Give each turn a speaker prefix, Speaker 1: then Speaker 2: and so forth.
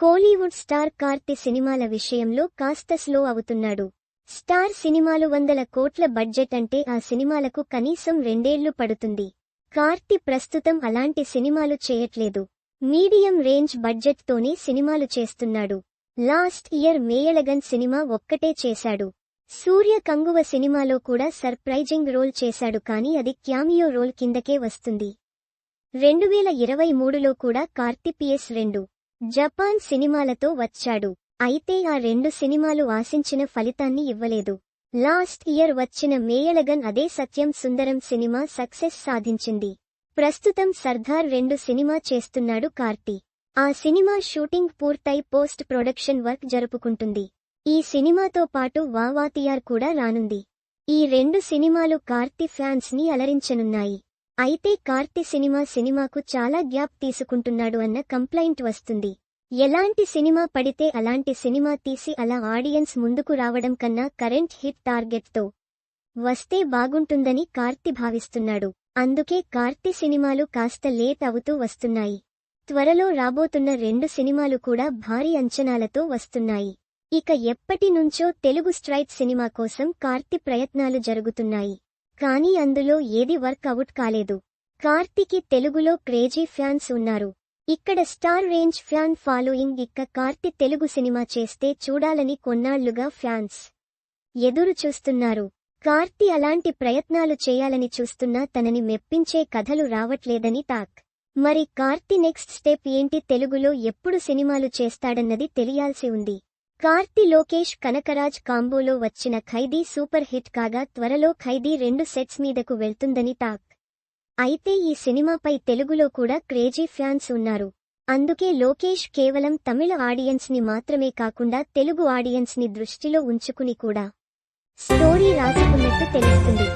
Speaker 1: Kollywood star Karthi సినిమాల విషయంలో కాస్త స్లో అవుతున్నాడు. స్టార్ సినిమాలు వందల కోట్ల బడ్జెట్ అంటే ఆ సినిమాలకు కనీసం రెండేళ్ళు పడుతుంది. కార్తి ప్రస్తుతం అలాంటి సినిమాలు చేయట్లేదు. మీడియం రేంజ్ బడ్జెట్తోనే సినిమాలు చేస్తున్నాడు. లాస్ట్ ఇయర్ మేయళగన్ సినిమా ఒక్కటే చేశాడు. సూర్య కంగువ సినిమాలో కూడా సర్ప్రైజింగ్ రోల్ చేశాడు కానీ అది క్యామియో రోల్ కిందకే వస్తుంది. రెండు వేల ఇరవై మూడులో కూడా కార్తి పిఎస్ రెండు జపాన్ సినిమాలతో వచ్చాడు. అయితే ఆ రెండు సినిమాలు ఆశించిన ఫలితాన్ని ఇవ్వలేదు. లాస్ట్ ఇయర్ వచ్చిన మేయలగన్ అదే సత్యం సుందరం సినిమా సక్సెస్ సాధించింది. ప్రస్తుతం సర్దార్ రెండు సినిమా చేస్తున్నాడు కార్తి. ఆ సినిమా షూటింగ్ పూర్తయి పోస్ట్ ప్రొడక్షన్ వర్క్ జరుపుకుంటుంది. ఈ సినిమాతో పాటు వావాతియార్ కూడా రానుంది. ఈ రెండు సినిమాలు కార్తి ఫ్యాన్స్ని అలరించనున్నాయి. అయితే కార్తి సినిమా సినిమాకు చాలా గ్యాప్ తీసుకుంటున్నాడు అన్న కంప్లైంట్ వస్తుంది. ఎలాంటి సినిమా పడితే అలాంటి సినిమా తీసి అలా ఆడియన్స్ ముందుకు రావడం కన్నా కరెంట్ హిట్ టార్గెట్తో వస్తే బాగుంటుందని కార్తి భావిస్తున్నాడు. అందుకే కార్తి సినిమాలు కాస్త లేట్ అవుతూ వస్తున్నాయి. త్వరలో రాబోతున్న రెండు సినిమాలు కూడా భారీ అంచనాలతో వస్తున్నాయి. ఇక ఎప్పటి నుంచో తెలుగు స్ట్రైట్ సినిమా కోసం కార్తి ప్రయత్నాలు జరుగుతున్నాయి. కానీ అందులో ఏది వర్కౌట్ కాలేదు. కార్తికి తెలుగులో క్రేజీ ఫ్యాన్స్ ఉన్నారు. ఇక్కడ స్టార్ రేంజ్ ఫ్యాన్ ఫాలోయింగ్ ఇక్క కార్తి తెలుగు సినిమా చేస్తే చూడాలని కొన్నాళ్ళుగా ఫ్యాన్స్ ఎదురు చూస్తున్నారు. కార్తి అలాంటి ప్రయత్నాలు చేయాలని చూస్తున్నా తనని మెప్పించే కథలు రావట్లేదని టాక్. మరి కార్తి నెక్స్ట్ స్టెప్ ఏంటి? తెలుగులో ఎప్పుడు సినిమాలు చేస్తాడన్నది తెలియాల్సి ఉంది. కార్తి లోకేష్ కనకరాజ్ కాంబోలో వచ్చిన ఖైదీ సూపర్ హిట్ కాగా త్వరలో ఖైదీ రెండు సెట్స్ మీదకు వెళ్తుందని టాక్. అయితే ఈ సినిమాపై తెలుగులో కూడా క్రేజీ ఫ్యాన్స్ ఉన్నారు. అందుకే లోకేష్ కేవలం తమిళ ఆడియన్స్ని మాత్రమే కాకుండా తెలుగు ఆడియన్స్ని దృష్టిలో ఉంచుకుని కూడా స్టోరీ రాసుకున్నట్టు తెలుస్తుంది